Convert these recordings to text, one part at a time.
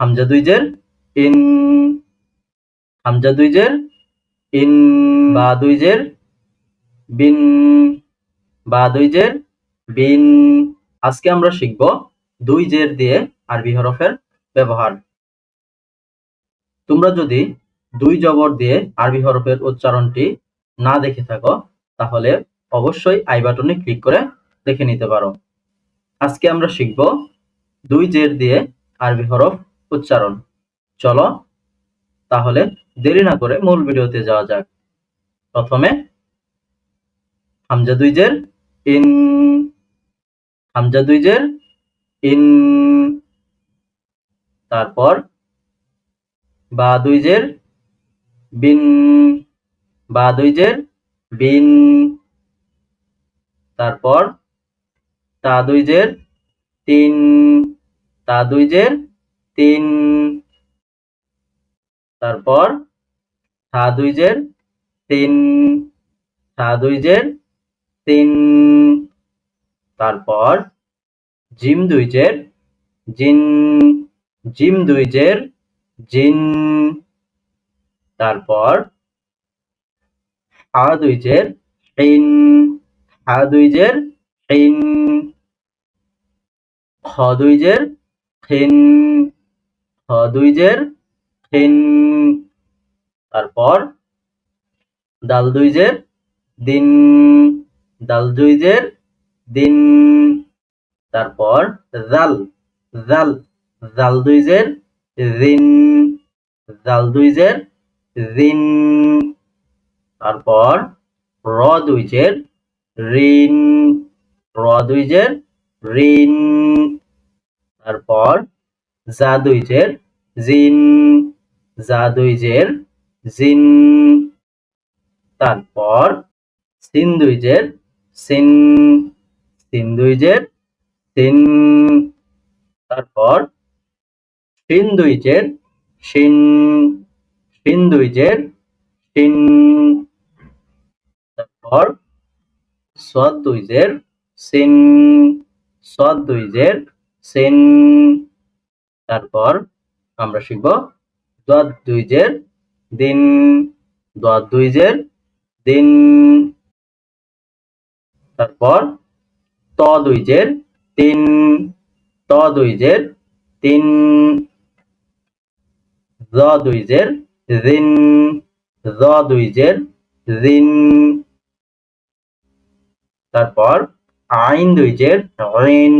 হামজা দুই জের ইন, হামজা দুই জের ইন, বা দুই জের বিন, বা দুই জের বিন। আজকে আমরা শিখব দুই জের দিয়ে আরবি হরফের ব্যবহার। তোমরা যদি দুই জবর দিয়ে আরবি হরফের উচ্চারণটি না দেখে থাকো, তাহলে অবশ্যই আই বাটনে ক্লিক করে দেখে নিতে পারো। আজকে আমরা শিখব দুই জের দিয়ে আরবি হরফ উচ্চারণ। চলো তাহলে দেরি না করে মূল ভিডিওতে যাওয়া যাক। প্রথমে হামজা দুই জের ইন হামজা দুই জের ইন, তারপর বা দুইজের বিন বা দুইজের বিন, তারপর তা দুইজের তিন তা দুই জের তিন। তারপর থা দুই জের তিন। থা দুই জের তিন। তারপর জিম দুই জের জিন। জিম দুই জের জিন। তারপর হা দুই জের হিন হা দুই জের হিন খ দুই জের খিন খ দুই জের খিন, তারপর দাল দুই জের দিন দাল দুই জের দিন, তারপর জাল জাল জাল দুই জের রিন জাল দুই জের রিন তারপর র দুই জের রিন র দুই জের রিন তারপর জা দুই জের জিন জা জিন। তারপর সিন দুই জের সিন সিন দুই জের সিন। তারপর শিন দুই জের শিন শিন দুই জের শিন তারপর সদ দুই জের সিন সদ দুই জের সিন। তারপর আমরা শিখব দদ দুই জের দিন দদ দুই জের দিন। তারপর ত দুই জের তিন, ত দুই জের তিন, জ দুই জের রিন জ দুই জের রিন তারপর আইন দুই জের ঋণ,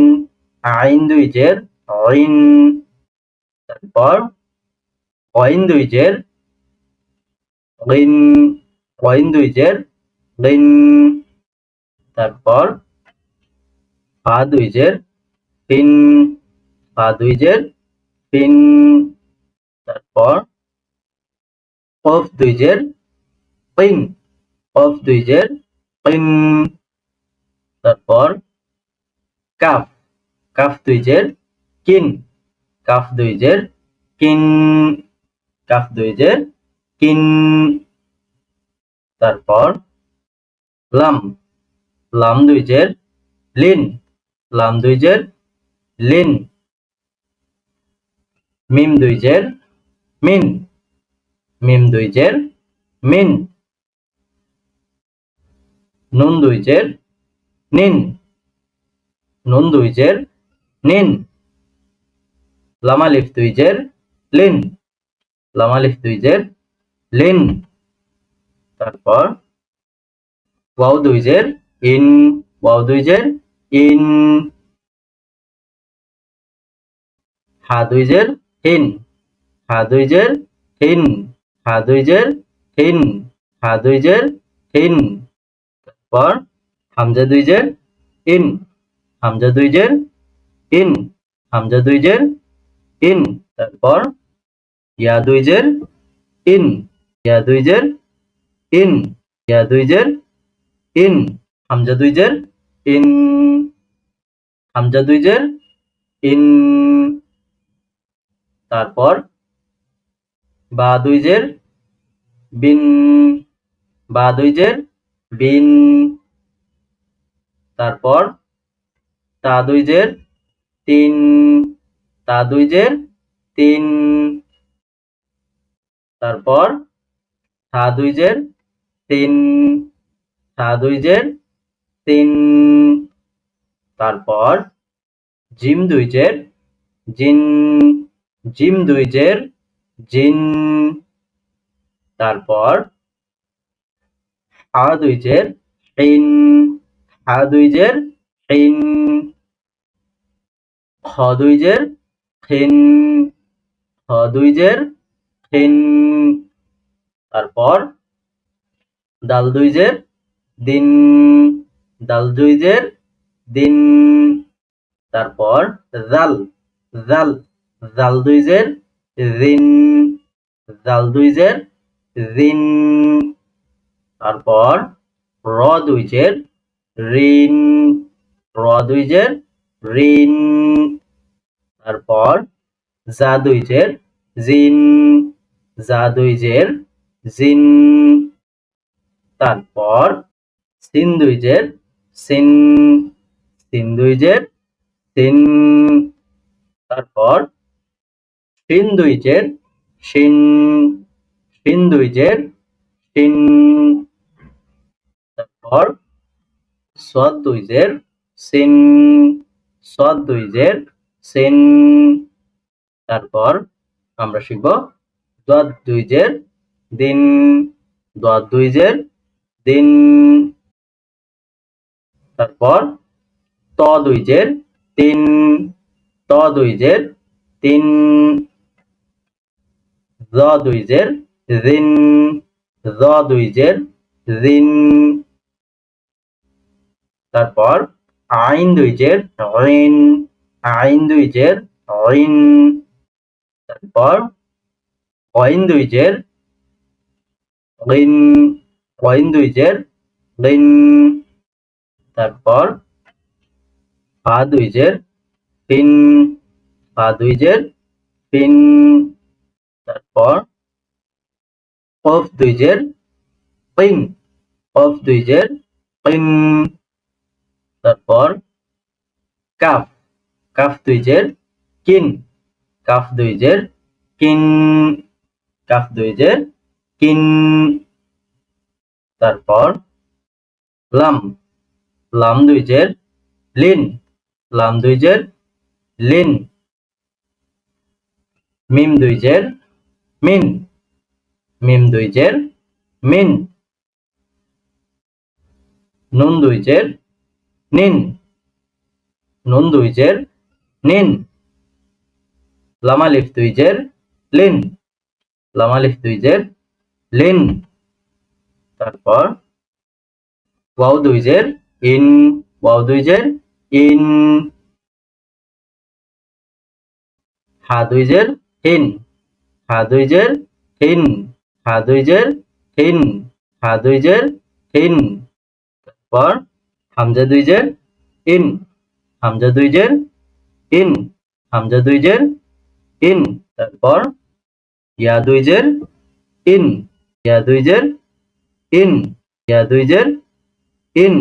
আইন দুই জের ঋণ। তারপর কইন দুই জের ঋণ কইন দুই ঋণ, তারপর পা দুই পিন, পা দুই জের তিন তারপর কফ দুই জের পিন কফ দুই জের পিন তারপর কাফ কাফ দুই জের কিন। কাফ দুই জের কিন কাফ দুই জের কিন, তারপর লাম লাম দুই জের লিন লাম দুই জের লিন মিম দুই জের মিন মিম দুই জের মিন নুন দুই জের নিন নুন দুই জের নিন। লামালিফ দুই জের লিন। লামালিফ দুই জের লিন। তারপর ওয়াও দুই জের ইন। ওয়াও দুই জের ইন। হা দুই জের হিন। হা দুই জের হিন। হা দুই জের হিন। হা দুই জের হিন। তারপর হামজা দুই জের ইন। হামজা দুই জের ইন। হামজা দুই জের ইন, তারপর ইয়া দুই জের ইন ইয়া দুই জের ইন ইয়া দুই জের ইন হামজা দুই জের ইন হামজা দুই জের ইন, তারপর বা দুই জের বিন বা দুই জের বিন, তারপর তা দুই জের তিন তা দুই জের তিন। তারপর থা দুই জের তিন। থা দুই জের তিন। তারপর জিম দুই জের জিন। জিম দুই জের জিন। তারপর হা দুই জের হিন হা দুই জের হিন খ দুই খিন খ দুই জের খিন তারপর দাল দুই জের দিন, দাল দুই জের দিন। তারপর জাল জাল জাল দুই জের রিন জাল দুই জের রিন তারপর র দুই জের রিন র দুই জের রিন তারপর জা জিন জা জিন, তারপর সিন সিন সিন সিন, তারপর শিন দুই জের শিন তারপর সদ দুই জের সিন সদ দুই জের সিন, তারপর আমরা শিখব দদ দুই জের দিন দদ দুই জের দিন, তারপর ত দুই জের তিন, ত দুই জের তিন জ দুই জের রিন জ দুই জের রিন তারপর আইন দুই জের ঋণ আইন দুই জের ঋণ তারপর কইন দুই জের ঋণ কইন দুই জের ঋণ তারপর পা দুই জের তিন পা দুই জের তিন তারপর কফ দুই জের পিন কফ দুই জের পিন তারপর কাফ। কাফ দুই জের কিন। কাফ দুই জের কিন। কাফ দুই জের কিন। তারপর লাম। লাম দুই জের লিন। লাম দুই জের লিন। মিম দুই জের মিন। মিম দুই জের মিন। নুন দুই জের নিন। নুন দুই জের নিন লামালিফ দুই জের লিন লামালিফ দুই জের লিন তারপর ওয়াও দুই জের ইন ওয়াও দুই জের ইন হা দুই জের হিন হা দুই জের হিন হা দুই জের হিন হা দুই জের হিন তারপর হামজা দুই জের ইন হামজা দুই জের ইন, হামজা দুই জের ইন, তারপর ইয়া দুই জের ইন, ইয়া দুই জের ইন, ইয়া দুই জের ইন।